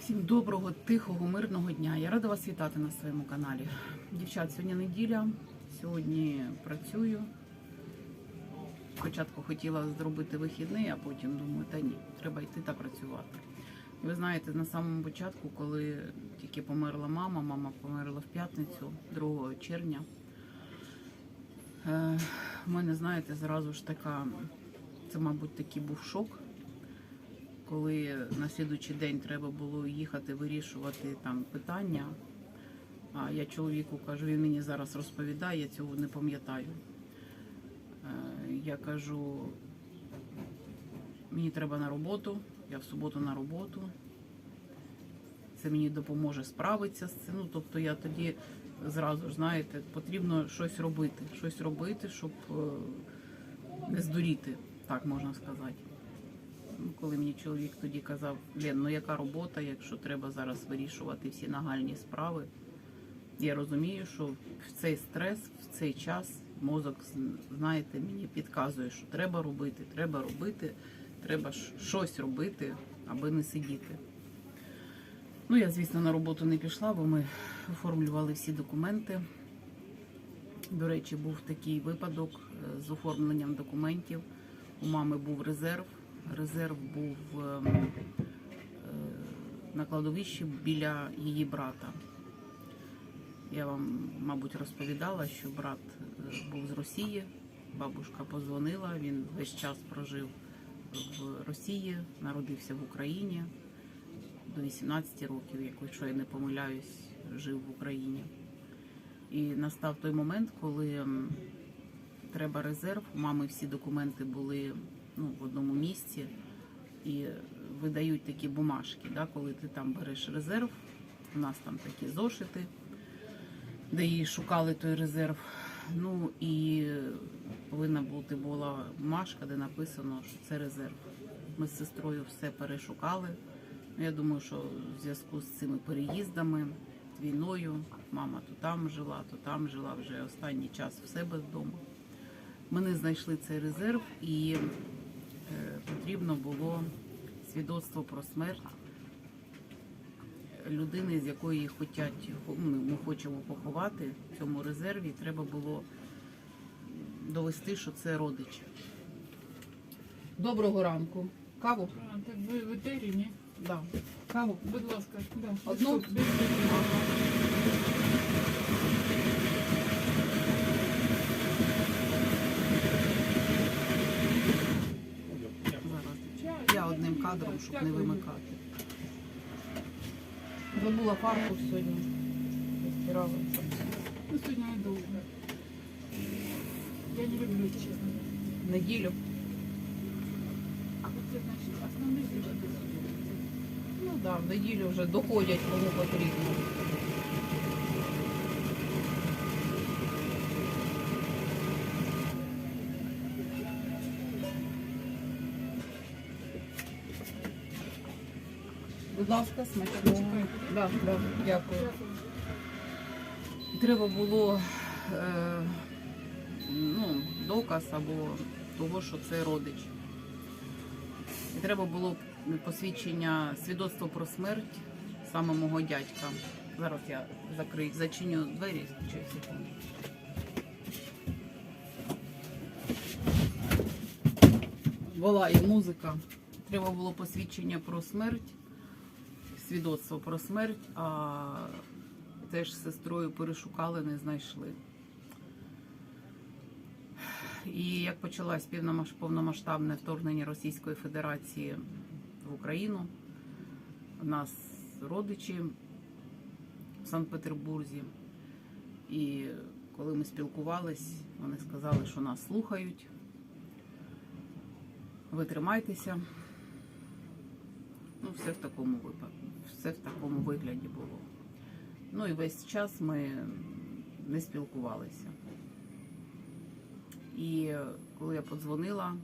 Всім доброго, тихого, мирного дня. Я рада вас вітати на своєму каналі. Дівчат, сьогодні неділя. Сьогодні працюю. Спочатку хотіла зробити вихідний, а потім думаю, та ні, треба йти та працювати. Ви знаєте, на самому початку, коли тільки померла мама, мама померла в п'ятницю, 2 червня. Е, в мене, знаєте, зразу ж така, це, мабуть, такий був шок коли на слідуючий день треба було їхати вирішувати там питання. А я чоловіку кажу, він мені зараз розповідає, я цього не пам'ятаю. Е, Я кажу, мені треба на роботу, я в суботу на роботу. Це мені допоможе справитися з цим. Ну, тобто я тоді зразу знаєте, потрібно щось робити, щось робити, щоб е, не здуріти, так можна сказати. Коли мені чоловік тоді казав, Лен, ну яка робота, якщо треба зараз вирішувати всі нагальні справи. Я розумію, що в цей стрес, в цей час мозок, знаєте, мені підказує, що треба робити, треба робити, треба щось робити, аби не сидіти. Ну, я, звісно, на роботу не пішла, бо ми оформлювали всі документи. До речі, був такий випадок е, з оформленням документів. У мами був резерв. Резерв був ем, е, на кладовищі біля її брата. Я вам, мабуть, розповідала, що брат е, був з Росії, бабушка позвонила, він весь час прожив в Росії, народився в Україні до 18 років, якщо я не помиляюсь, жив в Україні. І настав той момент, коли треба резерв. У мами всі документи були ну, в одному місці і видають такі бумажки, да, коли ти там береш резерв. У нас там такі зошити, де її шукали той резерв. Ну і повинна бути була бумажка, де написано, що це резерв. Ми з сестрою все перешукали. Ну, Я думаю, що в зв'язку з цими переїздами, війною, мама то там жила, то там жила вже останній час в себе вдома. Ми не знайшли цей резерв і потрібно було свідоцтво про смерть людини, з якої хотять, ну, ми хочемо поховати в цьому резерві. Треба було довести, що це родич. Доброго ранку. Каву? А, так ви в етері, ні? Да. Каву. Будь ласка, да. Одну? Без-. Щоб не вимикати. Забула фарбу сьогодні. Постирала. Ну, сьогодні недовго. Я не люблю, чесно. Неділю. А це значить, основний бюджет. Ну так, да, в неділю вже доходять, кому потрібно. Будь ласка, смачного. Да, да, дякую. Треба було е, ну, доказ або того, що це родич. І треба було посвідчення, свідоцтво про смерть саме мого дядька. Зараз я закрию, зачиню двері через секунду. Волає музика. Треба було посвідчення про смерть, свідоцтво про смерть, а теж сестрою перешукали, не знайшли. І як почалось повномасштабне вторгнення Російської Федерації в Україну, у нас родичі в Санкт-Петербурзі. І коли ми спілкувались, вони сказали, що нас слухають. Ви тримайтеся. Ну, все в такому випадку, все в такому вигляді було. Ну і весь час ми не спілкувалися. І коли я подзвонила,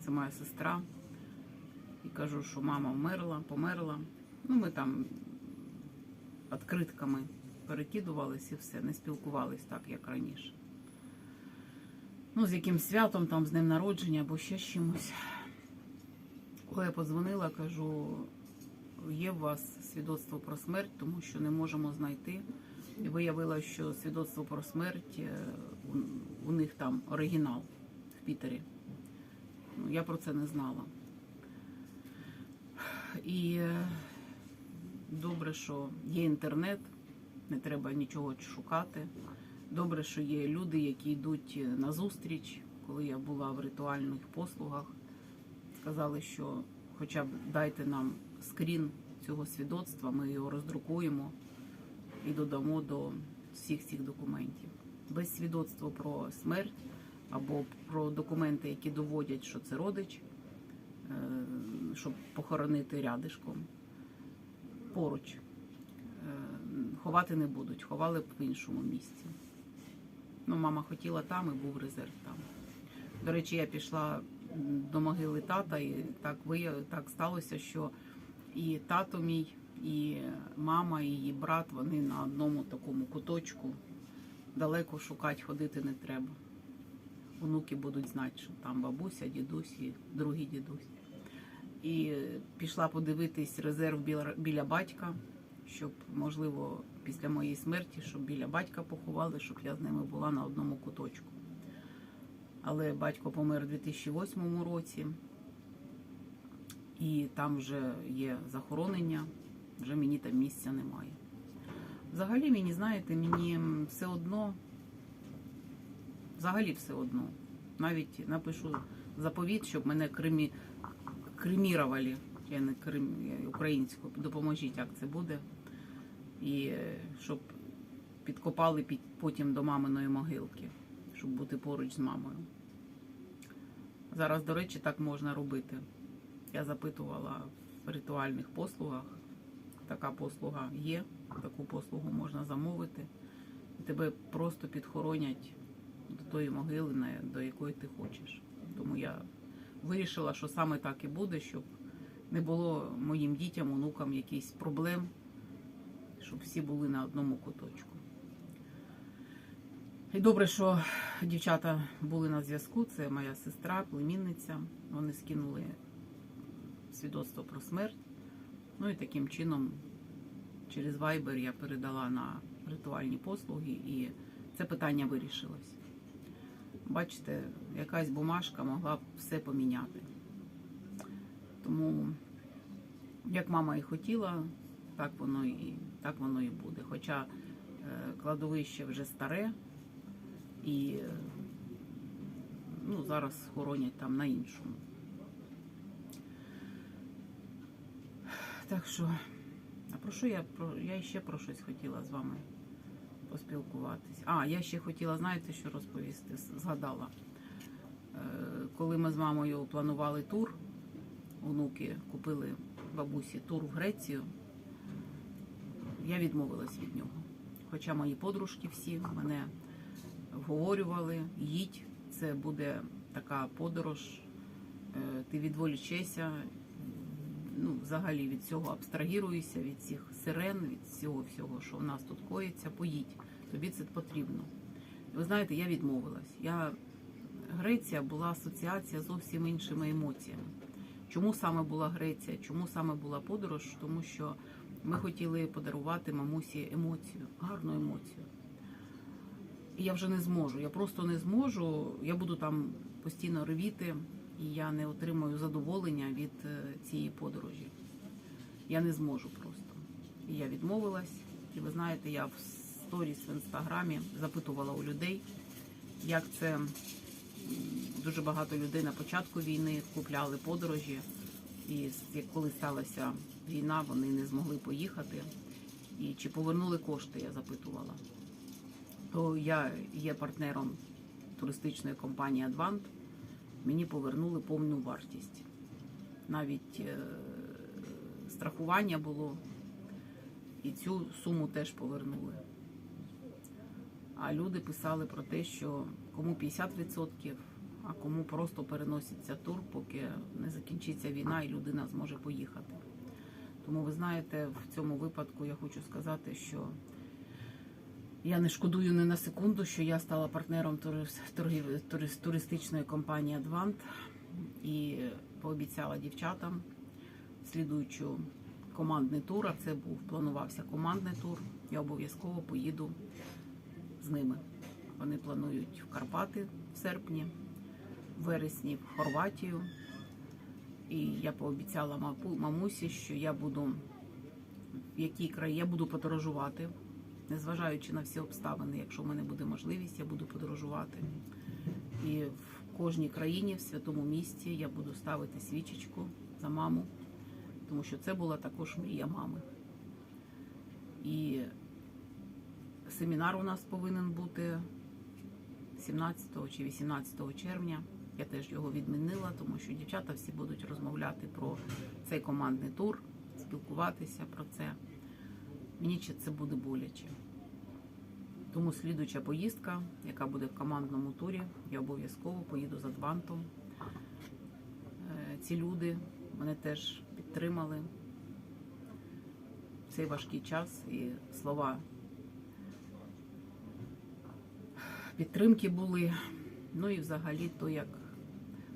це моя сестра, і кажу, що мама вмерла, померла. Ну, ми там відкритками перекидувались і все, не спілкувались так, як раніше. Ну, з яким святом, там, з днем народження або ще з чимось. Коли я подзвонила, кажу, є у вас свідоцтво про смерть, тому що не можемо знайти. І виявилося, що свідоцтво про смерть е, у, них там оригінал в Пітері. Ну, я про це не знала. І е, добре, що є інтернет, не треба нічого шукати. Добре, що є люди, які йдуть на зустріч. Коли я була в ритуальних послугах, сказали, що хоча б дайте нам скрін цього свідоцтва, ми його роздрукуємо і додамо до всіх цих документів. Без свідоцтва про смерть або про документи, які доводять, що це родич, е, щоб похоронити рядишком поруч. Е, Ховати не будуть, ховали б в іншому місці. Ну, мама хотіла там і був резерв там. До речі, я пішла до могили тата, і так вияв... так сталося, що і тато мій, і мама, і її брат вони на одному такому куточку. Далеко шукати ходити не треба. Онуки будуть знати, що там бабуся, дідусь і другий дідусь. І пішла подивитись резерв біля, батька, щоб, можливо, після моєї смерті, щоб біля батька поховали, щоб я з ними була на одному куточку. Але батько помер у 2008 році, і там вже є захоронення, вже мені там місця немає. Взагалі, мені, знаєте, мені все одно, взагалі все одно. Навіть напишу заповіт, щоб мене кремі, кремірували. Я не крем, я українською, допоможіть, як це буде. І е, щоб підкопали під, потім до маминої могилки, щоб бути поруч з мамою. Зараз, до речі, так можна робити. Я запитувала в ритуальних послугах. Така послуга є, таку послугу можна замовити. І тебе просто підхоронять до тої могили, до якої ти хочеш. Тому я вирішила, що саме так і буде, щоб не було моїм дітям, онукам якихось проблем, щоб всі були на одному куточку. І добре, що дівчата були на зв'язку. Це моя сестра, племінниця. Вони скинули свідоцтво про смерть. Ну і таким чином через Viber я передала на ритуальні послуги, і це питання вирішилось. Бачите, якась бумажка могла б все поміняти. Тому, як мама і хотіла, так воно і, так воно і буде. Хоча е, кладовище вже старе і ну, зараз хоронять там на іншому. Так що, а про що я про я ще про щось хотіла з вами поспілкуватись. А, я ще хотіла, знаєте, що розповісти, згадала. Е, Коли ми з мамою планували тур, онуки купили бабусі тур в Грецію, я відмовилась від нього. Хоча мої подружки всі мене вговорювали, їдь, це буде така подорож, е, ти відволічешся, ну, взагалі від цього абстрагіруєшся, від цих сирен, від всього всього, що в нас тут коїться, поїдь. Тобі це потрібно. Ви знаєте, я відмовилась. Я... Греція була асоціація зовсім іншими емоціями. Чому саме була Греція? Чому саме була подорож? Тому що ми хотіли подарувати мамусі емоцію, гарну емоцію. Я вже не зможу. Я просто не зможу. Я буду там постійно ревіти, і я не отримую задоволення від е, цієї подорожі. Я не зможу просто. І я відмовилась. І ви знаєте, я в сторіс в інстаграмі запитувала у людей, як це дуже багато людей на початку війни купляли подорожі. І коли сталася війна, вони не змогли поїхати. І чи повернули кошти, я запитувала. То я є партнером туристичної компанії Advant. Мені повернули повну вартість. Навіть е, страхування було, і цю суму теж повернули. А люди писали про те, що кому 50%, а кому просто переноситься тур, поки не закінчиться війна і людина зможе поїхати. Тому ви знаєте, в цьому випадку я хочу сказати, що я не шкодую ні на секунду, що я стала партнером туристичної компанії Advant і пообіцяла дівчатам слідуючу командний тур, а це був планувався командний тур. Я обов'язково поїду з ними. Вони планують в Карпати в серпні, в вересні в Хорватію. І я пообіцяла мамусі, що я буду в якій країні я буду подорожувати, незважаючи на всі обставини. Якщо в мене буде можливість, я буду подорожувати. І в кожній країні, в святому місті, я буду ставити свічечку за маму, тому що це була також мрія мами. І семінар у нас повинен бути 17 чи 18 червня. Я теж його відмінила, тому що дівчата всі будуть розмовляти про цей командний тур, спілкуватися про це. Мені чи це буде боляче. Тому слідуюча поїздка, яка буде в командному турі, я обов'язково поїду за Адвантом. Е, Ці люди мене теж підтримали в цей важкий час і слова підтримки були. Ну і взагалі то, як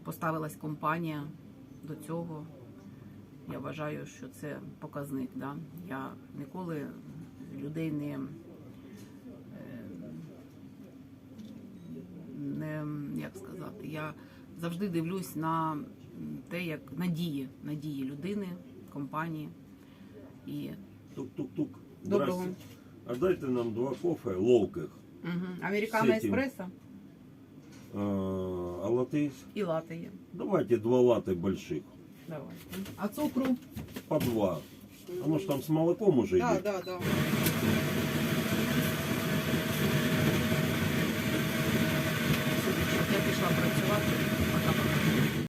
поставилась компанія до цього, я вважаю, що це показник. Да? Я ніколи людей не, е, не як сказати, я завжди дивлюсь на те, як надії, надії людини, компанії. І Тук-тук-тук. Доброго. А дайте нам два кофе ловких. угу. американо еспресо А, а латте? і латте є. Давайте два латы больших. Давай. А цукру? По два. Оно ж там с молоком уже Да, идет. да, так.